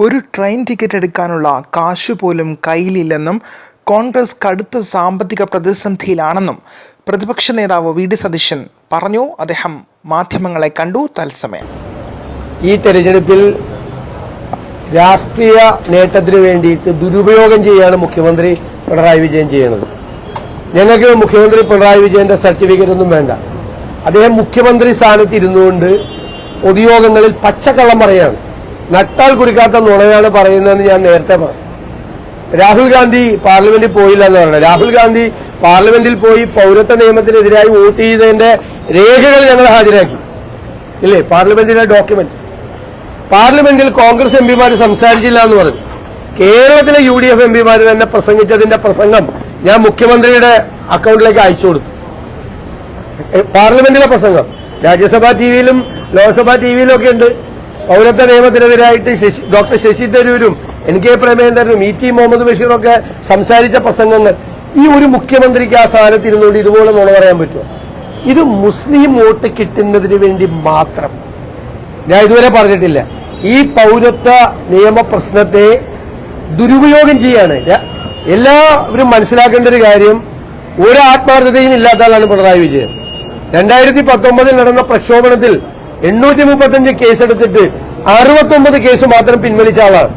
ഒരു train ticket എടുക്കാനുള്ള കാശു പോലും കയ്യിലില്ലെന്നും കോൺഗ്രസ് കടുത്ത സാമ്പത്തിക പ്രതിസന്ധിയിലാണെന്നും പ്രതിപക്ഷ നേതാവ് വി ഡി സതീശൻ പറഞ്ഞു. അദ്ദേഹം മാധ്യമങ്ങളെ കണ്ടു. തത്സമയം. ഈ തെരഞ്ഞെടുപ്പിൽ രാഷ്ട്രീയ നേട്ടത്തിന് വേണ്ടിയിട്ട് ദുരുപയോഗം ചെയ്യാണ് മുഖ്യമന്ത്രി പിണറായി വിജയൻ ചെയ്യുന്നത്. ഞങ്ങൾക്ക് മുഖ്യമന്ത്രി പിണറായി വിജയന്റെ സർട്ടിഫിക്കറ്റ് ഒന്നും വേണ്ട. അദ്ദേഹം മുഖ്യമന്ത്രി സ്ഥാനത്ത് ഇരുന്നുകൊണ്ട് പൊതുയോഗങ്ങളിൽ പച്ചക്കള്ളം പറയാണ്. നട്ടാൽ കുടിക്കാത്ത നുണയാണ് പറയുന്നതെന്ന് ഞാൻ നേരത്തെ പറഞ്ഞു. രാഹുൽ ഗാന്ധി പാർലമെന്റിൽ പോയില്ല എന്ന് പറഞ്ഞു. രാഹുൽ ഗാന്ധി പാർലമെന്റിൽ പോയി പൗരത്വ നിയമത്തിനെതിരായി വോട്ട് ചെയ്തതിന്റെ രേഖകൾ ഞങ്ങൾ ഹാജരാക്കി. ഇല്ലേ? പാർലമെന്റിലെ ഡോക്യുമെന്റ്സ് പാർലമെന്റിൽ കോൺഗ്രസ് എംപിമാർ സംസാരിച്ചില്ല എന്ന് പറഞ്ഞു. കേരളത്തിലെ യു ഡി എഫ് എംപിമാർ തന്നെ പ്രസംഗിച്ചതിന്റെ പ്രസംഗം ഞാൻ മുഖ്യമന്ത്രിയുടെ അക്കൗണ്ടിലേക്ക് അയച്ചു കൊടുത്തു. പാർലമെന്റിലെ പ്രസംഗം. രാജ്യസഭാ ടിവിയിലും ലോക്സഭാ ടിവിയിലും ഒക്കെ ഉണ്ട്. പൗരത്വ നിയമത്തിനെതിരായിട്ട് ശശി ഡോക്ടർ ശശി തരൂരും എൻ കെ പ്രേമേന്ദ്രനും ഇ ടി മുഹമ്മദ് ബഷീറും ഒക്കെ സംസാരിച്ച പ്രസംഗങ്ങൾ ഈ ഒരു മുഖ്യമന്ത്രിക്ക് ആ സ്ഥാനത്ത് ഇരുന്നുകൊണ്ട് ഇതുപോലെ നുണ പറയാൻ പറ്റുമോ? ഇത് മുസ്ലിം വോട്ട് കിട്ടുന്നതിന് വേണ്ടി മാത്രം. ഞാൻ ഇതുവരെ പറഞ്ഞിട്ടില്ല. ഈ പൗരത്വ നിയമ പ്രശ്നത്തെ ദുരുപയോഗം ചെയ്യാണ്. എല്ലാവരും മനസ്സിലാക്കേണ്ട ഒരു കാര്യം ഒരു ആത്മാർത്ഥതയും ഇല്ലാത്ത ആളാണ് പിണറായി വിജയൻ. രണ്ടായിരത്തി പത്തൊമ്പതിൽ നടന്ന പ്രക്ഷോഭണത്തിൽ എണ്ണൂറ്റി മുപ്പത്തഞ്ച് കേസെടുത്തിട്ട് അറുപത്തൊമ്പത് കേസ് മാത്രം പിൻവലിച്ച ആളാണ്.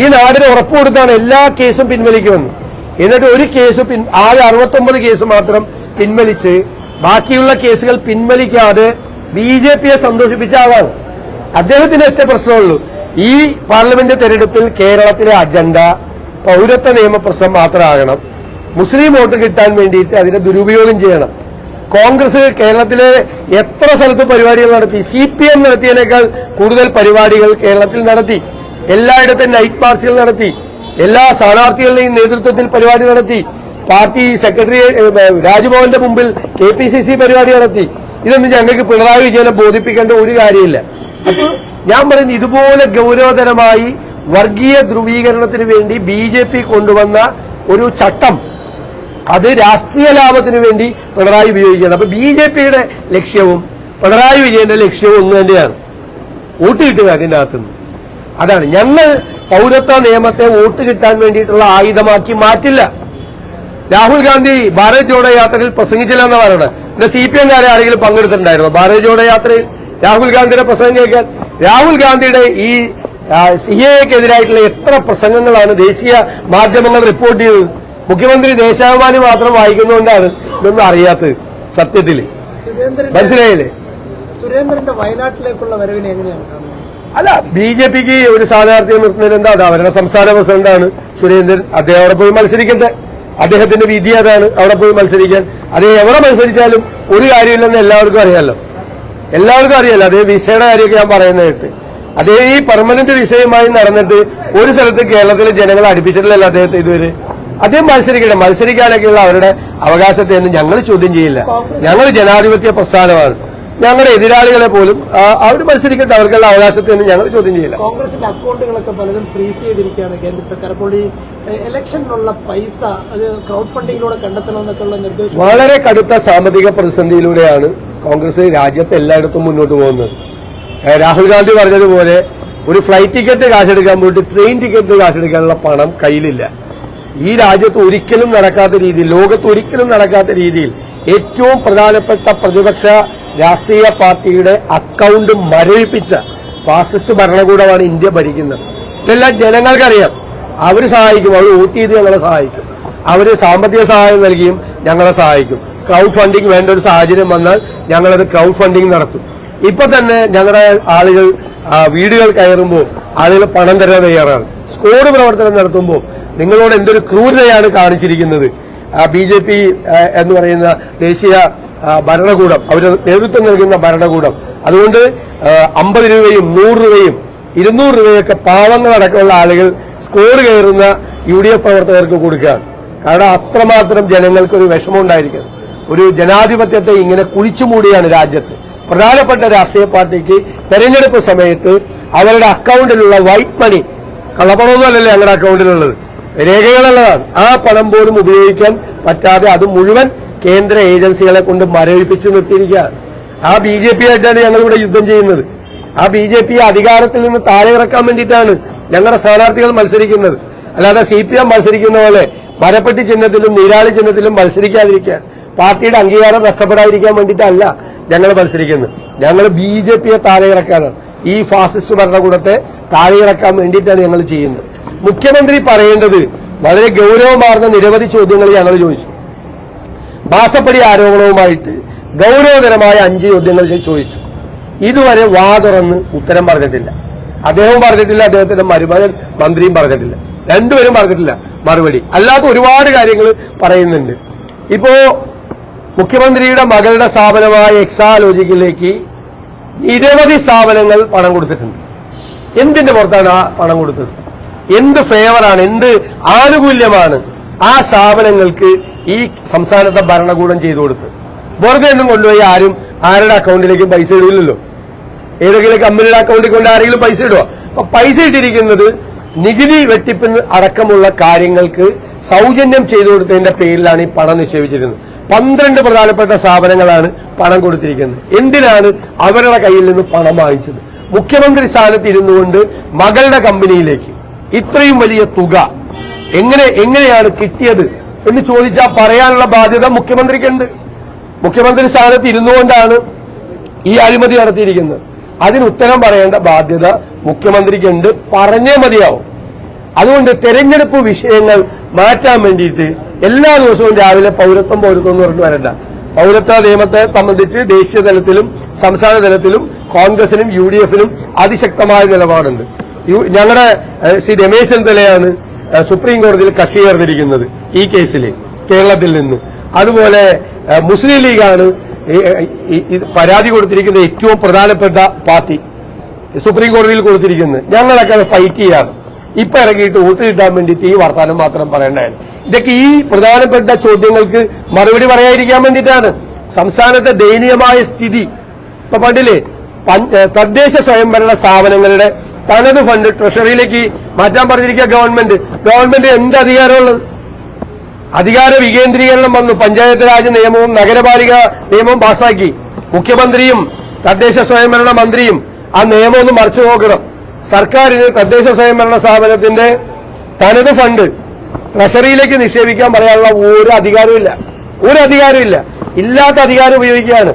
ഈ നാടിന് ഉറപ്പ് കൊടുത്താണ് എല്ലാ കേസും പിൻവലിക്കുമെന്ന് എന്നിട്ട് ഒരു കേസ് ആകെ അറുപത്തൊമ്പത് കേസ് മാത്രം പിൻവലിച്ച് ബാക്കിയുള്ള കേസുകൾ പിൻവലിക്കാതെ ബി ജെ പിയെ സന്തോഷിപ്പിച്ച ആളാണ്. അദ്ദേഹത്തിന് ഒറ്റ പ്രശ്നമുള്ളൂ. ഈ പാർലമെന്റ് തെരഞ്ഞെടുപ്പിൽ കേരളത്തിലെ അജണ്ട പൗരത്വ നിയമപ്രശ്നം മാത്രമാകണം. മുസ്ലിം വോട്ട് കിട്ടാൻ വേണ്ടിയിട്ട് അതിനെ ദുരുപയോഗം ചെയ്യണം. കോൺഗ്രസ് കേരളത്തിലെ എത്ര സ്ഥലത്ത് പരിപാടികൾ നടത്തി? സി പി എം നടത്തിയതിനേക്കാൾ കൂടുതൽ പരിപാടികൾ കേരളത്തിൽ നടത്തി. എല്ലായിടത്തും നൈറ്റ് മാർച്ചുകൾ നടത്തി. എല്ലാ സ്ഥാനാർത്ഥികളുടെയും നേതൃത്വത്തിൽ പരിപാടി നടത്തി. പാർട്ടി സെക്രട്ടറി രാജ്ഭവന്റെ മുമ്പിൽ കെ പി സി സി പരിപാടി നടത്തി. ഇതൊന്നും ഞങ്ങൾക്ക് പിണറായി വിജയനെ ബോധിപ്പിക്കേണ്ട ഒരു കാര്യമില്ല. അപ്പോൾ ഞാൻ പറയുന്നത് ഇതുപോലെ ഗൗരവതരമായി വർഗീയ ധ്രുവീകരണത്തിന് വേണ്ടി ബി കൊണ്ടുവന്ന ഒരു ചട്ടം അത് രാഷ്ട്രീയ ലാഭത്തിന് വേണ്ടി പിണറായി ഉപയോഗിക്കുകയാണ്. അപ്പൊ ബി ജെ പിയുടെ ലക്ഷ്യവും പിണറായി വിജയന്റെ ലക്ഷ്യവും ഒന്ന് തന്നെയാണ്. വോട്ട് കിട്ടുക അതിന്റെ അകത്തുനിന്ന് അതാണ്. ഞങ്ങൾ പൗരത്വ നിയമത്തെ വോട്ട് കിട്ടാൻ വേണ്ടിയിട്ടുള്ള ആയുധമാക്കി മാറ്റില്ല. രാഹുൽ ഗാന്ധി ഭാരത് ജോഡോ യാത്രയിൽ പ്രസംഗിച്ചില്ല എന്ന് പറയുന്നത്. പിന്നെ സി പി എംകാരെ ആരെങ്കിലും പങ്കെടുത്തിട്ടുണ്ടായിരുന്നു? ഭാരത് ജോഡോ യാത്രയിൽ രാഹുൽ ഗാന്ധിയുടെ പ്രസംഗം കേൾക്കാൻ. രാഹുൽ ഗാന്ധിയുടെ ഈ സി എക്കെതിരായിട്ടുള്ള എത്ര പ്രസംഗങ്ങളാണ് ദേശീയ മാധ്യമങ്ങൾ റിപ്പോർട്ട് ചെയ്തത്? മുഖ്യമന്ത്രി ദേശാഭിമാനി മാത്രം വായിക്കുന്നതുകൊണ്ടാണ് ഇതൊന്നും അറിയാത്തത്. സത്യത്തിൽ മനസ്സിലായില്ലേ? സുരേന്ദ്രന്റെ വയനാട്ടിലേക്കുള്ള വരവിനെ എങ്ങനെയാണ് അല്ല ബി ജെ പിക്ക് ഒരു സ്ഥാനാർത്ഥിയെ നിർത്തുന്നതിന് എന്താ അത്? അവരുടെ സംസ്ഥാന പ്രസിഡന്റാണ് സുരേന്ദ്രൻ. അദ്ദേഹം അവിടെ പോയി മത്സരിക്കട്ടെ. അദ്ദേഹത്തിന്റെ വിധി അതാണ് അവിടെ പോയി മത്സരിക്കാൻ. അദ്ദേഹം എവിടെ മത്സരിച്ചാലും ഒരു കാര്യമില്ലെന്ന് എല്ലാവർക്കും അറിയാലോ. എല്ലാവർക്കും അറിയാലോ അദ്ദേഹം വിസയുടെ കാര്യമൊക്കെ ഞാൻ പറയുന്നതായിട്ട് അദ്ദേഹം ഈ പെർമനന്റ് വിഷയമായി നടന്നിട്ട് ഒരു സ്ഥലത്ത് കേരളത്തിലെ ജനങ്ങളെ അടുപ്പിച്ചിട്ടില്ലല്ലോ അദ്ദേഹത്തെ ഇതുവരെ. അദ്ദേഹം മത്സരിക്കട്ടെ. മത്സരിക്കാനൊക്കെയുള്ള അവരുടെ അവകാശത്തെ ഒന്നും ഞങ്ങൾ ചോദ്യം ചെയ്യില്ല. ഞങ്ങൾ ജനാധിപത്യ പ്രസ്ഥാനമാണ്. ഞങ്ങളുടെ എതിരാളികളെ പോലും അവർ മത്സരിക്കട്ടെ. അവർക്കുള്ള അവകാശത്തെ ഒന്നും ഞങ്ങൾ ചോദ്യം ചെയ്യില്ല. കോൺഗ്രസിന്റെ അക്കൗണ്ടുകളൊക്കെ പലരും ഫ്രീസ് ചെയ്തിരിക്കുകയാണ് കേന്ദ്ര സർക്കാർ. അപ്പോൾ ഈ ഇലക്ഷനിലുള്ള പൈസ ക്രൗഡ് ഫണ്ടിങ്ങിലൂടെ കണ്ടെത്തണമെന്നൊക്കെയുള്ള നിർദ്ദേശം. വളരെ കടുത്ത സാമ്പത്തിക പ്രതിസന്ധിയിലൂടെയാണ് കോൺഗ്രസ് രാജ്യത്ത് എല്ലായിടത്തും മുന്നോട്ട് പോകുന്നത്. രാഹുൽ ഗാന്ധി പറഞ്ഞതുപോലെ ഒരു ഫ്ലൈറ്റ് ടിക്കറ്റ് കാശെടുക്കാൻ പോയിട്ട് ട്രെയിൻ ടിക്കറ്റ് കാശെടുക്കാനുള്ള പണം കയ്യിലില്ല. ഈ രാജ്യത്ത് ഒരിക്കലും നടക്കാത്ത രീതിയിൽ ലോകത്ത് ഒരിക്കലും നടക്കാത്ത രീതിയിൽ ഏറ്റവും പ്രധാനപ്പെട്ട പ്രതിപക്ഷ രാഷ്ട്രീയ പാർട്ടിയുടെ അക്കൗണ്ട് മരവിപ്പിച്ച ഫാസിസ്റ്റ് ഭരണകൂടമാണ് ഇന്ത്യ ഭരിക്കുന്നത്. ഇതെല്ലാം ജനങ്ങൾക്കറിയാം. അവർ സഹായിക്കും അവർ വോട്ട് ചെയ്ത് ഞങ്ങളെ സഹായിക്കും. അവർ സാമ്പത്തിക സഹായം നൽകിയും ഞങ്ങളെ സഹായിക്കും. ക്രൗഡ് ഫണ്ടിങ് വേണ്ട ഒരു സാഹചര്യം വന്നാൽ ഞങ്ങളത് ക്രൗഡ് ഫണ്ടിങ് നടത്തും. ഇപ്പൊ തന്നെ ഞങ്ങളുടെ ആളുകൾ വീടുകൾ കയറുമ്പോൾ ആളുകൾ പണം തരാൻ തയ്യാറാണ്. സ്കോഡ് പ്രവർത്തനം നടത്തുമ്പോൾ നിങ്ങളോട് എന്തൊരു ക്രൂരതയാണ് കാണിച്ചിരിക്കുന്നത്? ബി ജെ പി എന്ന് പറയുന്ന ദേശീയ ഭരണകൂടം അവർ നേതൃത്വം നൽകുന്ന ഭരണകൂടം. അതുകൊണ്ട് അമ്പത് രൂപയും നൂറ് രൂപയും ഇരുന്നൂറ് രൂപയൊക്കെ പാവങ്ങളടക്കമുള്ള ആളുകൾ സ്കോർ കയറുന്ന യു ഡി എഫ് പ്രവർത്തകർക്ക് കൊടുക്കുകയാണ്. കാരണം അത്രമാത്രം ജനങ്ങൾക്കൊരു ഒരു വിഷമമുണ്ടായിരിക്കുന്നു ഒരു ജനാധിപത്യത്തെ ഇങ്ങനെ കുഴിച്ചു മൂടിയാണ് രാജ്യത്ത്. പ്രധാനപ്പെട്ട രാഷ്ട്രീയ പാർട്ടിക്ക് തെരഞ്ഞെടുപ്പ് സമയത്ത് അവരുടെ അക്കൗണ്ടിലുള്ള വൈറ്റ് മണി കള്ളപ്പണമൊന്നുമല്ലല്ലേ ഞങ്ങളുടെ അക്കൗണ്ടിലുള്ളത് രേഖകളുള്ളതാണ്. ആ പണം പോലും ഉപയോഗിക്കാൻ പറ്റാതെ അത് മുഴുവൻ കേന്ദ്ര ഏജൻസികളെ കൊണ്ട് മരവിപ്പിച്ച് നിർത്തിയിരിക്കുകയാണ്. ആ ബി ജെ പി ആയിട്ടാണ് ഞങ്ങൾ ഇവിടെ യുദ്ധം ചെയ്യുന്നത്. ആ ബി ജെ പി അധികാരത്തിൽ നിന്ന് താഴെ ഇറക്കാൻ വേണ്ടിയിട്ടാണ് ഞങ്ങളുടെ സ്ഥാനാർത്ഥികൾ മത്സരിക്കുന്നത്. അല്ലാതെ സി പി എം മത്സരിക്കുന്ന പോലെ മരപ്പെട്ടി ചിഹ്നത്തിലും നീരാളി ചിഹ്നത്തിലും മത്സരിക്കാതിരിക്കാൻ പാർട്ടിയുടെ അംഗീകാരം നഷ്ടപ്പെടാതിരിക്കാൻ വേണ്ടിയിട്ടല്ല ഞങ്ങൾ മത്സരിക്കുന്നത്. ഞങ്ങൾ ബി ജെ പിയെ താഴെ ഇറക്കാനാണ്. ഈ ഫാസിസ്റ്റ് ഭരണകൂടത്തെ താഴെ ഇറക്കാൻ വേണ്ടിയിട്ടാണ് ഞങ്ങൾ ചെയ്യുന്നത്. മുഖ്യമന്ത്രി പറയേണ്ടത് വളരെ ഗൗരവമാർന്ന നിരവധി ചോദ്യങ്ങൾ ഞങ്ങൾ ചോദിച്ചു. ബാസപ്പടി ആരോപണവുമായിട്ട് ഗൗരവതരമായ അഞ്ച് ചോദ്യങ്ങൾ ചോദിച്ചു. ഇതുവരെ വാ തുറന്ന് ഉത്തരം പറഞ്ഞിട്ടില്ല. അദ്ദേഹവും പറഞ്ഞിട്ടില്ല അദ്ദേഹത്തിന്റെ മരുമകൻ മന്ത്രിയും പറഞ്ഞിട്ടില്ല. രണ്ടുപേരും പറഞ്ഞിട്ടില്ല മറുപടി. അല്ലാത്ത ഒരുപാട് കാര്യങ്ങൾ പറയുന്നുണ്ട്. ഇപ്പോ മുഖ്യമന്ത്രിയുടെ മകളുടെ സ്ഥാപനമായ എക്സാലോജിക്കിലേക്ക് നിരവധി സ്ഥാപനങ്ങൾ പണം കൊടുത്തിട്ടുണ്ട്. എന്തിന്റെ പുറത്താണ് ആ പണം കൊടുത്തത്? എന്ത് ഫേവറാണ് എന്ത് ആനുകൂല്യമാണ് ആ സ്ഥാപനങ്ങൾക്ക് ഈ സംസ്ഥാനത്തെ ഭരണകൂടം ചെയ്തു കൊടുത്ത് വെറുതെ ഒന്നും കൊണ്ടുപോയി ആരും ആരുടെ അക്കൗണ്ടിലേക്ക് പൈസ ഇടില്ലല്ലോ ഏതെങ്കിലും കമ്പനിയുടെ അക്കൗണ്ടിൽ കൊണ്ട് ആരെങ്കിലും പൈസ ഇടുക അപ്പൊ പൈസ ഇട്ടിരിക്കുന്നത് നികുതി വെട്ടിപ്പിന് അടക്കമുള്ള കാര്യങ്ങൾക്ക് സൗജന്യം ചെയ്തു കൊടുത്തതിന്റെ പേരിലാണ് ഈ പണം നിക്ഷേപിച്ചിരുന്നത് പന്ത്രണ്ട് പ്രധാനപ്പെട്ട സ്ഥാപനങ്ങളാണ് പണം കൊടുത്തിരിക്കുന്നത്. എന്തിനാണ് അവരുടെ കയ്യിൽ നിന്ന് പണം വാങ്ങിച്ചത്? മുഖ്യമന്ത്രി സ്ഥാനത്ത് ഇരുന്നുകൊണ്ട് മകളുടെ കമ്പനിയിലേക്ക് ഇത്രയും വലിയ തുക എങ്ങനെ എങ്ങനെയാണ് കിട്ടിയത് എന്ന് ചോദിച്ചാൽ പറയാനുള്ള ബാധ്യത മുഖ്യമന്ത്രിക്കുണ്ട്. മുഖ്യമന്ത്രി സ്ഥാനത്ത് ഇരുന്നുകൊണ്ടാണ് ഈ അഴിമതി നടത്തിയിരിക്കുന്നത്. അതിന് ഉത്തരം പറയേണ്ട ബാധ്യത മുഖ്യമന്ത്രിക്കുണ്ട്. പറഞ്ഞേ മതിയാവും. അതുകൊണ്ട് തെരഞ്ഞെടുപ്പ് വിഷയങ്ങൾ മാറ്റാൻ വേണ്ടിയിട്ട് എല്ലാ ദിവസവും രാവിലെ പൗരത്വം പൗരത്വം എന്ന് പറഞ്ഞിട്ട് വരണ്ട. പൗരത്വ നിയമത്തെ സംബന്ധിച്ച് ദേശീയ തലത്തിലും സംസ്ഥാന തലത്തിലും കോൺഗ്രസിനും യു അതിശക്തമായ നിലപാടുണ്ട്. ഞങ്ങളുടെ ശ്രീ രമേശ് ചെന്നിത്തലയാണ് സുപ്രീം കോടതിയിൽ കക്ഷി ചേർന്നിരിക്കുന്നത് ഈ കേസിൽ കേരളത്തിൽ നിന്ന്. അതുപോലെ മുസ്ലിം ലീഗാണ് പരാതി കൊടുത്തിരിക്കുന്ന ഏറ്റവും പ്രധാനപ്പെട്ട പാർട്ടി സുപ്രീം കോടതിയിൽ കൊടുത്തിരിക്കുന്നത്. ഞങ്ങളൊക്കെ അത് ഫൈറ്റ് ചെയ്യാറ് ഇപ്പൊ ഇറങ്ങിയിട്ട് വോട്ട് കിട്ടാൻ വേണ്ടിയിട്ട് ഈ വർത്താനം മാത്രം പറയണ്ടായിരുന്നു ഇതൊക്കെ ഈ പ്രധാനപ്പെട്ട ചോദ്യങ്ങൾക്ക് മറുപടി പറയാതിരിക്കാൻ വേണ്ടിയിട്ടാണ്. സംസ്ഥാനത്തെ ദയനീയമായ സ്ഥിതി. ഇപ്പൊ പണ്ടില്ലേ തദ്ദേശ സ്വയംഭരണ സ്ഥാപനങ്ങളുടെ തനത് ഫണ്ട് ട്രഷറിയിലേക്ക് മാറ്റാൻ പറഞ്ഞിരിക്കുക ഗവൺമെന്റ് ഗവൺമെന്റ് എന്ത് അധികാരമുള്ളത്? അധികാര വികേന്ദ്രീകരണം വന്നു. പഞ്ചായത്ത് രാജ് നിയമവും നഗരപാലിക നിയമവും പാസാക്കി മുഖ്യമന്ത്രിയും തദ്ദേശ സ്വയംഭരണ മന്ത്രിയും ആ നിയമം ഒന്ന് മറിച്ചു നോക്കണം. സർക്കാരിന് തദ്ദേശ സ്വയംഭരണ സ്ഥാപനത്തിന്റെ തനത് ഫണ്ട് ട്രഷറിയിലേക്ക് നിക്ഷേപിക്കാൻ പറയാനുള്ള ഒരു അധികാരമില്ല ഒരു അധികാരമില്ല ഇല്ലാത്ത അധികാരം ഉപയോഗിക്കുകയാണ്.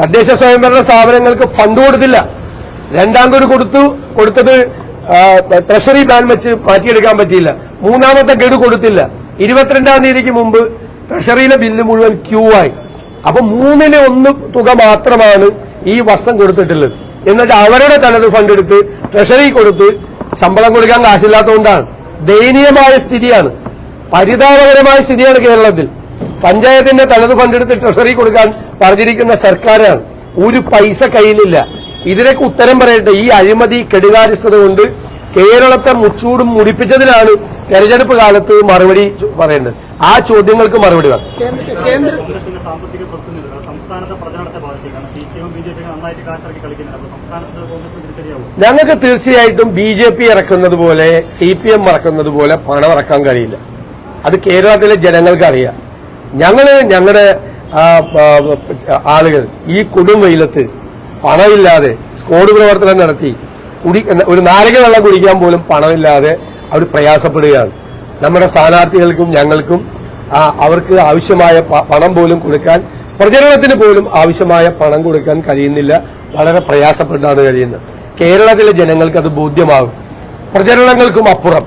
തദ്ദേശ സ്വയംഭരണ സ്ഥാപനങ്ങൾക്ക് ഫണ്ട് കൊടുത്തില്ല. രണ്ടാം ഗഡു കൊടുത്തു. കൊടുത്തത് ട്രഷറി ബാൻ വെച്ച് മാറ്റിയെടുക്കാൻ പറ്റിയില്ല. മൂന്നാമത്തെ ഗഡു കൊടുത്തില്ല. ഇരുപത്തിരണ്ടാം തീയതിക്ക് മുമ്പ് ട്രഷറിയിലെ ബില്ല് മുഴുവൻ ക്യൂ ആയി. അപ്പൊ മൂന്നിന് ഒന്ന് തുക മാത്രമാണ് ഈ വർഷം കൊടുത്തിട്ടുള്ളത്. എന്നിട്ട് അവരുടെ തനത് ഫണ്ട് എടുത്ത് ട്രഷറി കൊടുത്ത് ശമ്പളം കൊടുക്കാൻ കാശില്ലാത്തതുകൊണ്ടാണ്. ദയനീയമായ സ്ഥിതിയാണ്. പരിതാപകരമായ സ്ഥിതിയാണ് കേരളത്തിൽ. പഞ്ചായത്തിന്റെ തനത് ഫണ്ട് എടുത്ത് ട്രഷറി കൊടുക്കാൻ പറഞ്ഞിരിക്കുന്ന സർക്കാരാണ്. ഒരു പൈസ കയ്യിലില്ല. ഇതിനൊക്കെ ഉത്തരം പറയട്ടെ ഈ അഴിമതി കെടുകാര്യസ്ഥത കൊണ്ട് കേരളത്തെ മുച്ചൂടും മുടിപ്പിച്ചതിനാണ് തെരഞ്ഞെടുപ്പ് കാലത്ത് മറുപടി പറയേണ്ടത്. ആ ചോദ്യങ്ങൾക്ക് മറുപടി വേണം ഞങ്ങൾക്ക് തീർച്ചയായിട്ടും ബി ജെ പി ഇറക്കുന്നത് പോലെ സി പി എം ഇറക്കുന്നത് പോലെ പണം ഇറക്കാൻ കഴിയില്ല. അത് കേരളത്തിലെ ജനങ്ങൾക്ക് അറിയാം. ഞങ്ങൾ ഞങ്ങളുടെ ആളുകൾ ഈ കൊടും വെയിലത്ത് പണമില്ലാതെ സ്കോഡ് പ്രവർത്തനം നടത്തി കുടി ഒരു നാരക വെള്ളം കുടിക്കാൻ പോലും പണമില്ലാതെ അവർ പ്രയാസപ്പെടുകയാണ്. നമ്മുടെ സ്ഥാനാർത്ഥികൾക്കും ഞങ്ങൾക്കും അവർക്ക് ആവശ്യമായ പണം പോലും കൊടുക്കാൻ പ്രചരണത്തിന് പോലും ആവശ്യമായ പണം കൊടുക്കാൻ കഴിയുന്നില്ല. വളരെ പ്രയാസപ്പെട്ടാണ് കഴിയുന്നത്. കേരളത്തിലെ ജനങ്ങൾക്ക് അത് ബോധ്യമാകും. പ്രചരണങ്ങൾക്കും അപ്പുറം.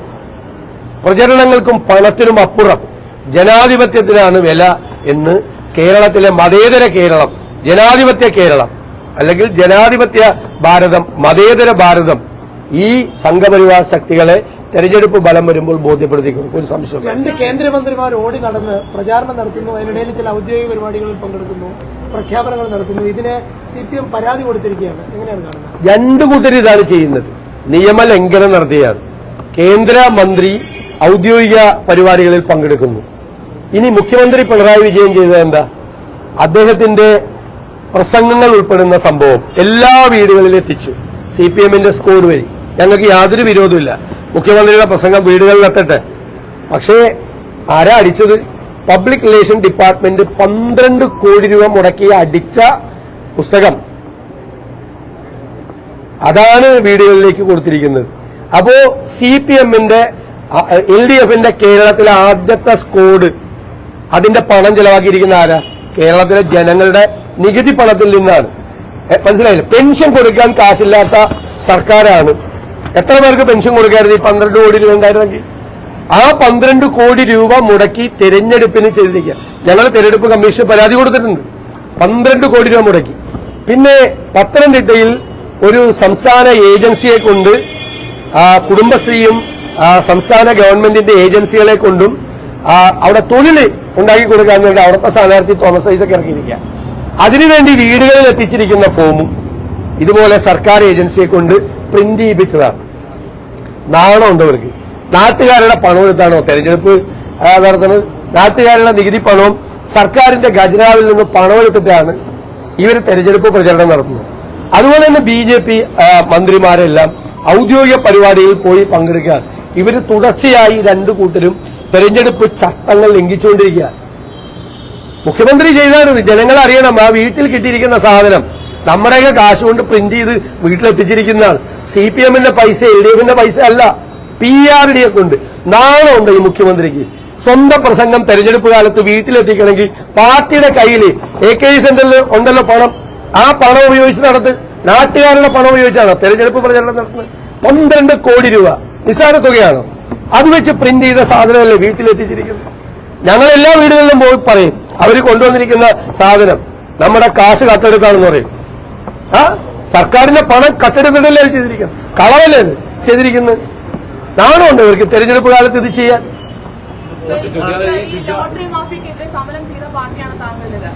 പ്രചരണങ്ങൾക്കും പണത്തിനും അപ്പുറം. ജനാധിപത്യത്തിനാണ് വില എന്ന് കേരളത്തിലെ മതേതര കേരളം ജനാധിപത്യ കേരളം അല്ലെങ്കിൽ ജനാധിപത്യ ഭാരതം മതേതര ഭാരതം ഈ സംഘപരിവാർ ശക്തികളെ തെരഞ്ഞെടുപ്പ് ബലം വരുമ്പോൾ ബോധ്യപ്പെടുത്തി കൊടുക്കും ഒരു സംശയം. രണ്ട് കേന്ദ്രമന്ത്രിമാർ ഓടി നടന്ന് പ്രചാരണം നടത്തുന്നു. അതിനിടയിൽ ചില ഔദ്യോഗിക പരിപാടികളിൽ പങ്കെടുക്കുന്നു. പ്രഖ്യാപനങ്ങൾ നടത്തുന്നു. ഇതിനെ സി പി എം പരാതി കൊടുത്തിരിക്കുകയാണ്. എങ്ങനെയാണ് കാണുന്നത്? രണ്ടു കൂട്ടർ ഇതാണ് ചെയ്യുന്നത്. നിയമലംഘനം നടത്തുകയാണ് കേന്ദ്രമന്ത്രി ഔദ്യോഗിക പരിപാടികളിൽ പങ്കെടുക്കുന്നു. ഇനി മുഖ്യമന്ത്രി പിണറായി വിജയൻ ചെയ്തത് എന്താ? അദ്ദേഹത്തിന്റെ പ്രസംഗങ്ങൾ ഉൾപ്പെടുന്ന സംഭവം എല്ലാ വീടുകളിലും എത്തിച്ചു. സി പി എമ്മിന്റെ സ്കോർ വഴി. ഞങ്ങൾക്ക് യാതൊരു വിരോധമില്ല മുഖ്യമന്ത്രിയുടെ പ്രസംഗം വീടുകളിൽ എത്തട്ടെ. പക്ഷേ ആരാ അടിച്ചത്? പബ്ലിക് റിലേഷൻ ഡിപ്പാർട്ട്മെന്റ് പന്ത്രണ്ട് കോടി രൂപ മുടക്കി അടിച്ച പുസ്തകം. അതാണ് വീടുകളിലേക്ക് കൊടുത്തിരിക്കുന്നത്. അപ്പോ സി പി എമ്മിന്റെ എൽ ഡി എഫിന്റെ കേരളത്തിലെ ആദ്യത്തെ സ്കോഡ് അതിന്റെ പണം ചെലവാക്കിയിരിക്കുന്ന ആരാ? കേരളത്തിലെ ജനങ്ങളുടെ നികുതി പണത്തിൽ നിന്നാണ്. മനസ്സിലായില്ല? പെൻഷൻ കൊടുക്കാൻ കാശില്ലാത്ത സർക്കാരാണ്. എത്ര പേർക്ക് പെൻഷൻ കൊടുക്കാറുണ്ട് ഈ പന്ത്രണ്ട് കോടി രൂപ ഉണ്ടായിരുന്നെങ്കിൽ? ആ പന്ത്രണ്ട് കോടി രൂപ മുടക്കി തെരഞ്ഞെടുപ്പിന് ചെയ്തിരിക്കുക. ഞങ്ങൾ തെരഞ്ഞെടുപ്പ് കമ്മീഷൻ പരാതി കൊടുത്തിട്ടുണ്ട്. പന്ത്രണ്ട് കോടി രൂപ മുടക്കി. പിന്നെ പത്തനംതിട്ടയിൽ ഒരു സംസ്ഥാന ഏജൻസിയെ കൊണ്ട് കുടുംബശ്രീയും സംസ്ഥാന ഗവൺമെന്റിന്റെ ഏജൻസികളെ കൊണ്ടും അവിടെ തൊഴിൽ ഉണ്ടാക്കി കൊടുക്കാൻ വേണ്ടി അവിടുത്തെ സ്ഥാനാർത്ഥി തോമസ് ഐസക് ഇറക്കിയിരിക്കുക. അതിനുവേണ്ടി വീടുകളിൽ എത്തിച്ചിരിക്കുന്ന ഫോമും ഇതുപോലെ സർക്കാർ ഏജൻസിയെ കൊണ്ട് പ്രിന്റ് ചെയ്യിപ്പിച്ചതാണ്. നാണമുണ്ട് അവർക്ക് നാട്ടുകാരുടെ പണം എടുത്താണോ തെരഞ്ഞെടുപ്പ് നടത്തുന്നത്. നാട്ടുകാരുടെ നികുതി പണവും സർക്കാരിന്റെ ഖജനാവിൽ നിന്ന് പണമെടുത്തിട്ടാണ് ഇവർ തെരഞ്ഞെടുപ്പ് പ്രചരണം നടത്തുന്നത്. അതുപോലെ തന്നെ ബി ജെ പി മന്ത്രിമാരെല്ലാം ഔദ്യോഗിക പരിപാടിയിൽ പോയി പങ്കെടുക്കുക ഇവർ തുടർച്ചയായി രണ്ടു കൂട്ടരും തെരഞ്ഞെടുപ്പ് ചട്ടങ്ങൾ ലംഘിച്ചുകൊണ്ടിരിക്കുക. മുഖ്യമന്ത്രി ചെയ്താണ് ജനങ്ങൾ അറിയണം ആ വീട്ടിൽ കിട്ടിയിരിക്കുന്ന സാധനം. നമ്മുടെയൊക്കെ കാശ് കൊണ്ട് പ്രിന്റ് ചെയ്ത് വീട്ടിലെത്തിച്ചിരിക്കുന്നതാണ്. സി പി എമ്മിന്റെ പൈസ എൽ ഡി എഫിന്റെ പൈസ അല്ല പി ആർ ഡി ഒക്കെ ഉണ്ട്. നാണമുണ്ട് ഈ മുഖ്യമന്ത്രിക്ക്? സ്വന്തം പ്രസംഗം തെരഞ്ഞെടുപ്പ് കാലത്ത് വീട്ടിലെത്തിക്കണമെങ്കിൽ പാർട്ടിയുടെ കയ്യിൽ എ കെ സെന്ററിൽ ഉണ്ടല്ലോ പണം. ആ പണം ഉപയോഗിച്ച് നടത്ത്. നാട്ടുകാരുടെ പണം ഉപയോഗിച്ചാണോ തെരഞ്ഞെടുപ്പ് പ്രചരണം നടത്തുന്നത്? പന്ത്രണ്ട് കോടി രൂപ. നിസ്സാര തുകയാണോ? അത് വെച്ച് പ്രിന്റ് ചെയ്ത സാധനമല്ലേ വീട്ടിലെത്തിച്ചിരിക്കുന്നത്? ഞങ്ങൾ എല്ലാ വീടുകളിലും പോയി പറയും അവർ കൊണ്ടുവന്നിരിക്കുന്ന സാധനം നമ്മുടെ കാശ് കത്തെടുക്കാണെന്ന് പറയും. ആ? സർക്കാരിന്റെ പണം കത്തെടുത്തിട്ടല്ലേ ചെയ്തിരിക്കുന്നത്? കളവല്ലേ ചെയ്തിരിക്കുന്നത്? നാണമുണ്ട് ഇവർക്ക് തെരഞ്ഞെടുപ്പ് കാലത്ത് ഇത് ചെയ്യാൻ? സമരം ചെയ്ത പാർട്ടിയാണ് താങ്കളുടേത്.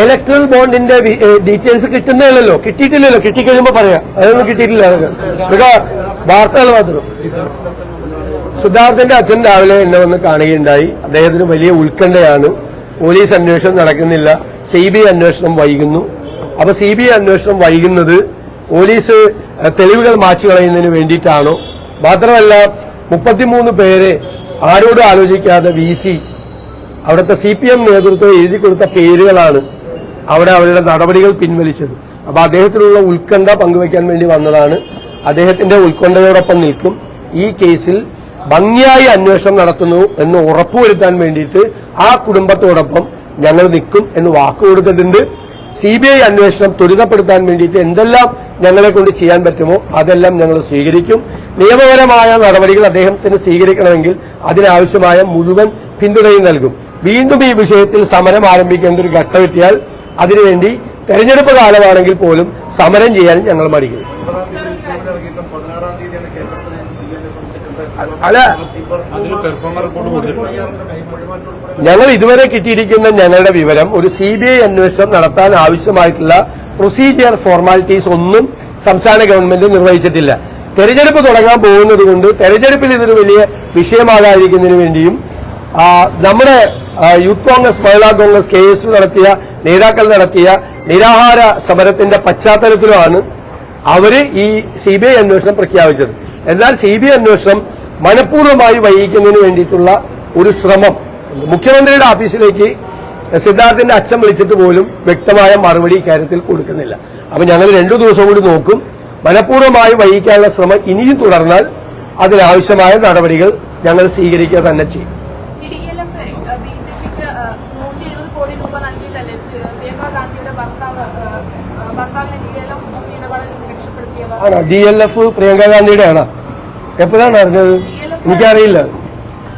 ഇലക്ട്രൽ ബോണ്ടിന്റെ ഡീറ്റെയിൽസ് കിട്ടുന്നില്ലല്ലോ. കിട്ടിയിട്ടില്ലല്ലോ. കിട്ടിക്കഴിയുമ്പോ പറയാം. അതൊന്നും കിട്ടിയിട്ടില്ല വാർത്തകൾ മാത്രം. സിദ്ധാർത്ഥന്റെ അച്ഛൻ രാവിലെ എന്നെ വന്ന് കാണുകയുണ്ടായി. അദ്ദേഹത്തിന് വലിയ ഉത്കണ്ഠയാണ്. പോലീസ് അന്വേഷണം നടക്കുന്നില്ല. സി ബി ഐ അന്വേഷണം വൈകുന്നു. അപ്പൊ സി ബി ഐ അന്വേഷണം വൈകുന്നത് പോലീസ് തെളിവുകൾ മാച്ചു കളയുന്നതിന് വേണ്ടിയിട്ടാണോ? മാത്രമല്ല മുപ്പത്തിമൂന്ന് പേരെ ആരോടും ആലോചിക്കാതെ വി സി അവിടുത്തെ സി പി എം നേതൃത്വം എഴുതി കൊടുത്ത പേരുകളാണ് അവിടെ അവരുടെ നടപടികൾ പിൻവലിച്ചത്. അപ്പൊ അദ്ദേഹത്തിനുള്ള ഉത്കണ്ഠ പങ്കുവയ്ക്കാൻ വേണ്ടി വന്നതാണ്. അദ്ദേഹത്തിന്റെ ഉത്കണ്ഠയോടൊപ്പം നിൽക്കും. ഈ കേസിൽ ഭംഗിയായി അന്വേഷണം നടത്തുന്നു എന്ന് ഉറപ്പുവരുത്താൻ വേണ്ടിയിട്ട് ആ കുടുംബത്തോടൊപ്പം ഞങ്ങൾ നിൽക്കും എന്ന് വാക്ക് കൊടുത്തിട്ടുണ്ട്. സി ബി ഐ അന്വേഷണം ത്വരിതപ്പെടുത്താൻ വേണ്ടിയിട്ട് എന്തെല്ലാം ഞങ്ങളെ കൊണ്ട് ചെയ്യാൻ പറ്റുമോ അതെല്ലാം ഞങ്ങൾ സ്വീകരിക്കും. നിയമപരമായ നടപടികൾ അദ്ദേഹത്തിന് സ്വീകരിക്കണമെങ്കിൽ അതിനാവശ്യമായ മുഴുവൻ പിന്തുണയും നൽകും. വീണ്ടും ഈ വിഷയത്തിൽ സമരം ആരംഭിക്കേണ്ട ഒരു ഘട്ടമെത്തിയാൽ അതിനുവേണ്ടി തെരഞ്ഞെടുപ്പ് കാലമാണെങ്കിൽ പോലും സമരം ചെയ്യാൻ ഞങ്ങൾ മടിക്കുന്നു. അല്ല ഞങ്ങൾ ഇതുവരെ കിട്ടിയിരിക്കുന്ന ഞങ്ങളുടെ വിവരം ഒരു സി ബി ഐ അന്വേഷണം നടത്താൻ ആവശ്യമായിട്ടുള്ള പ്രൊസീജിയർ ഫോർമാലിറ്റീസ് ഒന്നും സംസ്ഥാന ഗവൺമെന്റ് നിർവഹിച്ചിട്ടില്ല. തെരഞ്ഞെടുപ്പ് തുടങ്ങാൻ പോകുന്നത് കൊണ്ട് തെരഞ്ഞെടുപ്പിൽ ഇതൊരു വലിയ വിഷയമാകാതിരിക്കുന്നതിന് വേണ്ടിയും നമ്മുടെ youth Congress Mahila Congress K S നടത്തിയ നേതാക്കൾ നടത്തിയ നിരാഹാര സമരത്തിന്റെ പശ്ചാത്തലത്തിലുമാണ് അവർ ഈ സി ബി ഐ അന്വേഷണം പ്രഖ്യാപിച്ചത്. എന്നാൽ സി ബി ഐ അന്വേഷണം മനഃപൂർവമായി വൈകിക്കുന്നതിന് വേണ്ടിയിട്ടുള്ള ഒരു ശ്രമം മുഖ്യമന്ത്രിയുടെ ഓഫീസിലേക്ക് സിദ്ധാർത്ഥിന്റെ അച്ഛൻ വിളിച്ചിട്ട് പോലും വ്യക്തമായ മറുപടി ഇക്കാര്യത്തിൽ കൊടുക്കുന്നില്ല. അപ്പൊ ഞങ്ങൾ രണ്ടു ദിവസം കൂടി നോക്കും. മനഃപൂർവമായി വൈകിക്കാനുള്ള ശ്രമം ഇനിയും തുടർന്നാൽ അതിനാവശ്യമായ നടപടികൾ ഞങ്ങൾ സ്വീകരിക്കുക തന്നെ ചെയ്യും D L F B J പിക്ക് നൂറ്റി എഴുപത് കോടി രൂപ നൽകിയിട്ടല്ലേ പ്രിയങ്ക ഗാന്ധിയുടെ ഭർത്താവ് ആ, ആ, ഭർത്താവിനെ ഡി എൽ എഫ് ഇടപാടിൽ നിന്ന് രക്ഷപ്പെടുത്തിയവർ ആണോ? ഡി എൽ എഫ് പ്രിയങ്ക ഗാന്ധിയുടെ ആണോ എപ്പോഴാണ് അറിഞ്ഞത്? എനിക്കറിയില്ല.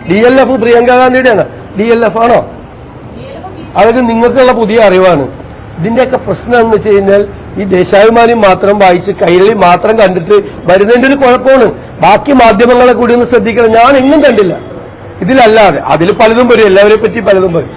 ഡി എൽ എഫ് പ്രിയങ്ക ഗാന്ധിയുടെ ആണോ ഡി എൽ എഫ് ആണോ? അതൊക്കെ നിങ്ങൾക്കുള്ള പുതിയ അറിവാണ്. ഇതിന്റെയൊക്കെ പ്രശ്നം എന്ന് വെച്ച് കഴിഞ്ഞാൽ ഈ ദേശാഭിമാനി മാത്രം വായിച്ച് കൈരളി മാത്രം കണ്ടിട്ട് വരുന്നതിന്റെ ഒരു കുഴപ്പമാണ്. ബാക്കി മാധ്യമങ്ങളെ കൂടി ഒന്ന് ശ്രദ്ധിക്കണം. ഞാൻ എങ്ങും കണ്ടില്ല. ഇതിലല്ലാതെ. അതിൽ പലതും വരും. എല്ലാവരെ പറ്റി പലതും വരും.